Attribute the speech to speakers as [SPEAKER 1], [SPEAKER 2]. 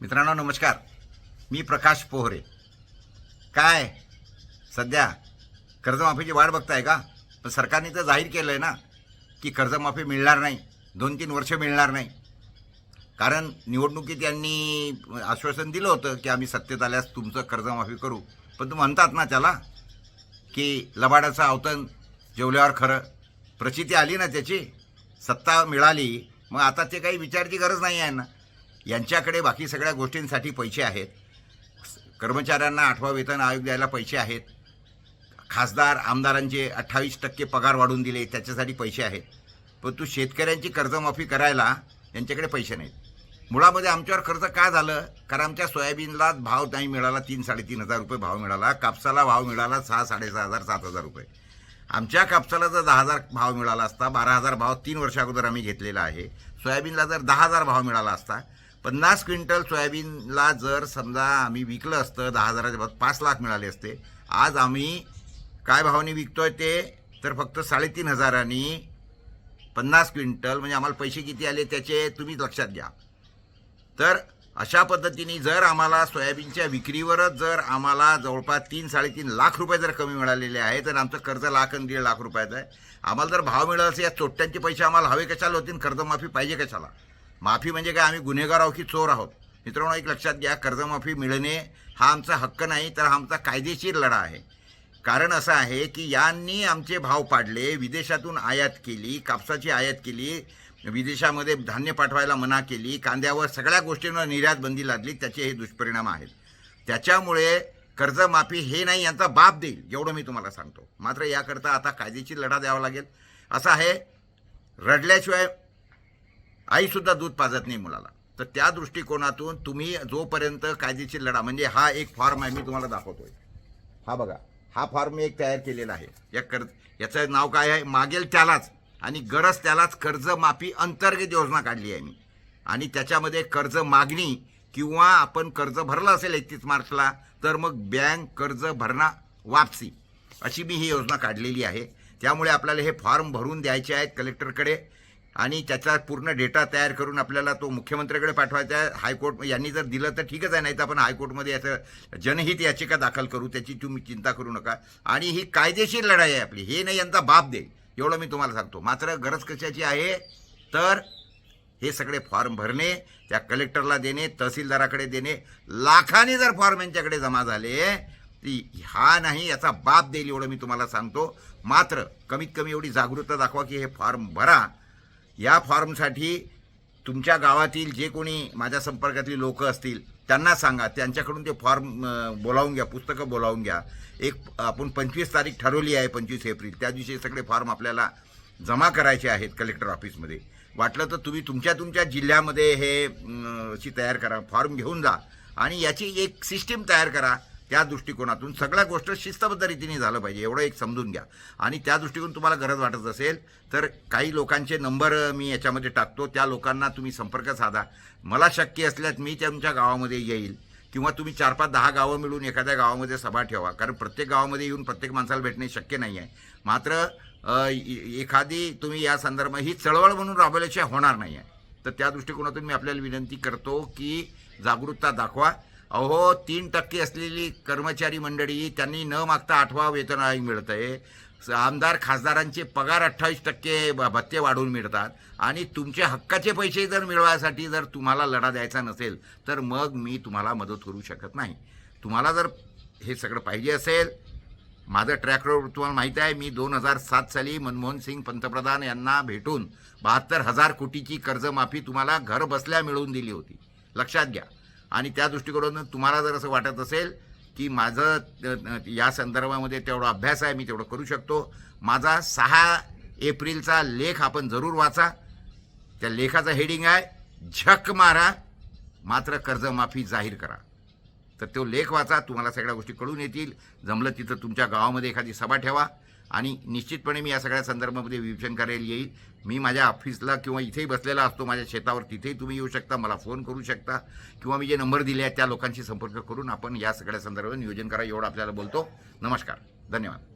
[SPEAKER 1] मित्रांनो नमस्कार. मी प्रकाश पोहरे. काय? सध्या कर्जमाफीची वाट बघताय का? पण सरकारने तर जाहीर केलं आहे ना की कर्जमाफी मिळणार नाही. दोन तीन वर्ष मिळणार नाही. कारण निवडणुकीत यांनी आश्वासन दिलं होतं की आम्ही सत्तेत आल्यास तुमचं कर्जमाफी करू. पण तुम्ही म्हणतात ना त्याला की लबाडाचं अवतन जेवल्यावर खरं. प्रचिती आली ना त्याची सत्ता मिळाली. मग आता ते काही विचारायची गरज नाही आहे ना. यांच्याकडे बाकी सगळ्या गोष्टींसाठी पैसे आहेत. कर्मचाऱ्यांना आठवा वेतन आयोग द्यायला पैसे आहेत. खासदार आमदारांचे अठ्ठावीस टक्के पगार वाढवून दिले त्याच्यासाठी पैसे आहेत. परंतु तू शेतकऱ्यांची कर्जमाफी करायला यांच्याकडे पैसे नाहीत. मुळामध्ये आमच्यावर कर्ज का झालं? कारण आमच्या सोयाबीनला भाव नाही मिळाला तीन साडेतीन हजार रुपये भाव मिळाला. कापसाला भाव मिळाला सहा साडेसहा हजार सात हजार रुपये. आमच्या कापसाला जर दहा हजार भाव मिळाला असता बारा हजार भाव तीन वर्षा अगोदर आम्ही घेतलेला आहे. सोयाबीनला जर दहा हजार भाव मिळाला असता पन्नास क्विंटल सोयाबीनला जर समजा आम्ही विकलं असतं दहा हजाराच्या भावात पाच लाख मिळाले असते आज आम्ही काय भावाने विकतोय ते? तर फक्त साडेतीन हजारांनी पन्नास क्विंटल म्हणजे आम्हाला पैसे किती आले त्याचे तुम्ही लक्षात घ्या. तर अशा पद्धतीने जर आम्हाला सोयाबीनच्या विक्रीवरच जर आम्हाला जवळपास तीन साडेतीन लाख रुपये जर कमी मिळालेले आहे तर आमचं कर्ज लाख आणि दीड लाख रुपयाचं आहे. आम्हाला जर भाव मिळाला असेल या चोट्ट्यांचे पैसे आम्हाला हवे कशाला होतील? कर्जमाफी पाहिजे कशाला? माफी म्हणजे काय? आम्ही गुन्हेगार आहोत की चोर आहोत. मित्रांनो एक लक्षात घ्या कर्जमाफी मिळणे हा आमचा हक्क नाही तर हा आमचा कायदेशीर लढा आहे. कारण असं आहे की यांनी आमचे भाव पाडले विदेशातून आयात केली कापसाची आयात केली विदेशामध्ये धान्य पाठवायला मना केली कांद्यावर सगळ्या गोष्टींवर निर्यात बंदी लादली त्याचे हे दुष्परिणाम आहेत. त्याच्यामुळे कर्जमाफी हे नाही यांचा बाप देईल एवढं मी तुम्हाला सांगतो. मात्र याकरता आता कायदेशीर लढा द्यावा लागेल. असं आहे रडल्याशिवाय आईसुद्धा दूध पाजत नाही मुलाला. तर त्या दृष्टिकोनातून तुम्ही जोपर्यंत कायदेशीर लढा म्हणजे हा एक फॉर्म आहे मी तुम्हाला दाखवतोय. हा बघा हा फॉर्म मी एक तयार केलेला आहे. या कर्ज याचं नाव काय आहे? मागेल त्यालाच आणि गरज त्यालाच कर्जमाफी अंतर्गत योजना काढली आहे मी. आणि त्याच्यामध्ये कर्ज मागणी किंवा आपण कर्ज भरलं असेल एकतीस मार्चला तर मग बँक कर्ज भरणा वापसी अशी मी ही योजना काढलेली आहे. त्यामुळे आपल्याला हे फॉर्म भरून द्यायचे आहेत कलेक्टरकडे. आणि त्याचा पूर्ण डेटा तयार करून आपल्याला तो मुख्यमंत्र्याकडे पाठवायचा आहे. हायकोर्ट यांनी जर दिलं तर ठीकच आहे नाही तर आपण हायकोर्टमध्ये याचं जनहित याचिका दाखल करू त्याची तुम्ही चिंता करू नका. आणि ही कायदेशीर लढाई आहे आपली. हे नाही यांचा बाप देईल. एवढं मी तुम्हाला सांगतो. मात्र गरज कशाची आहे? तर हे सगळे फॉर्म भरणे त्या कलेक्टरला देणे तहसीलदाराकडे देणे. लाखाने जर फॉर्म यांच्याकडे जमा झाले ती हा नाही याचा बाप देईल एवढं मी तुम्हाला सांगतो. मात्र कमीत कमी एवढी जागृतता दाखवा की हे फॉर्म भरा. या फॉर्मसाठी तुमच्या गावातील जे कोणी माझ्या संपर्कातली लोक असतील त्यांना सांगा. त्यांच्याकडून ते फॉर्म बोलावून घ्या पुस्तकं बोलावून घ्या. एक आपण पंचवीस तारीख ठरवली आहे पंचवीस एप्रिल. त्या दिवशी सगळे फॉर्म आपल्याला जमा करायचे आहेत कलेक्टर ऑफिसमध्ये. वाटलं तर तुम्ही तुमच्या तुमच्या जिल्ह्यामध्ये हे अशी तयार करा. फॉर्म घेऊन जा. आणि याची एक सिस्टीम तयार करा. त्या दृष्टिकोनातून सगळ्या गोष्ट शिस्तबद्ध रीतीने झालं पाहिजे एवढं एक समजून घ्या. आणि त्या दृष्टिकोन तुम्हाला गरज वाटत असेल तर काही लोकांचे नंबर मी याच्यामध्ये टाकतो. त्या लोकांना तुम्ही संपर्क साधा. मला शक्य असल्यास मी तुमच्या गावामध्ये येईल किंवा तुम्ही चार पाच दहा गावं मिळून एखाद्या गावामध्ये सभा ठेवा. कारण प्रत्येक गावामध्ये येऊन प्रत्येक माणसाला भेटणे शक्य नाही आहे. मात्र एखादी तुम्ही या संदर्भात ही चळवळ म्हणून राबवल्याशिवाय होणार नाही आहे. तर त्या दृष्टिकोनातून मी आपल्याला विनंती करतो की जागरूकता दाखवा. अहो तीन टक्के असलेली कर्मचारी मंडळी त्यांनी न मागता आठवा वेतन आयोग मिळत आहे आमदार खासदारांचे पगार अठ्ठावीस टक्के भत्ते वाढवून मिळतात. आणि तुमचे हक्काचे पैसे जर मिळवायसाठी जर तुम्हाला लढा द्यायचा नसेल तर मग मी तुम्हाला मदत करू शकत नाही. तुम्हाला जर हे सगळं पाहिजे असेल माझं ट्रॅक रोड तुम्हाला माहीत आहे मी दोन हजार सात साली मनमोहन सिंग पंतप्रधान यांना भेटून बहात्तर हजार कोटीची कर्जमाफी तुम्हाला घर बसल्या मिळवून दिली होती. लक्षात घ्या. आणि त्या दृष्टिकोनातून तुम्हाला जर असं वाटत असेल की माझं या संदर्भामध्ये तेवढा अभ्यास आहे मी तेवढं करू शकतो. माझा सहा एप्रिलचा लेख आपण जरूर वाचा. त्या लेखाचं हेडिंग आहे झक मारा मात्र कर्जमाफी जाहीर करा. तर तो लेख वाचा तुम्हाला सगळ्या गोष्टी कळून येतील. जमलं तिथं तुमच्या गावामध्ये एखादी सभा ठेवा आणि निश्चितपणे मी या सगळ्या संदर्भामध्ये विवेचन करायला येईल. मी माझ्या ऑफिसला किंवा इथेही बसलेला असतो माझ्या शेतावर तिथेही तुम्ही येऊ शकता मला फोन करू शकता किंवा मी जे नंबर दिले आहेत त्या लोकांशी संपर्क करून आपण या सगळ्या संदर्भात नियोजन करा एवढं आपल्याला बोलतो. नमस्कार. धन्यवाद.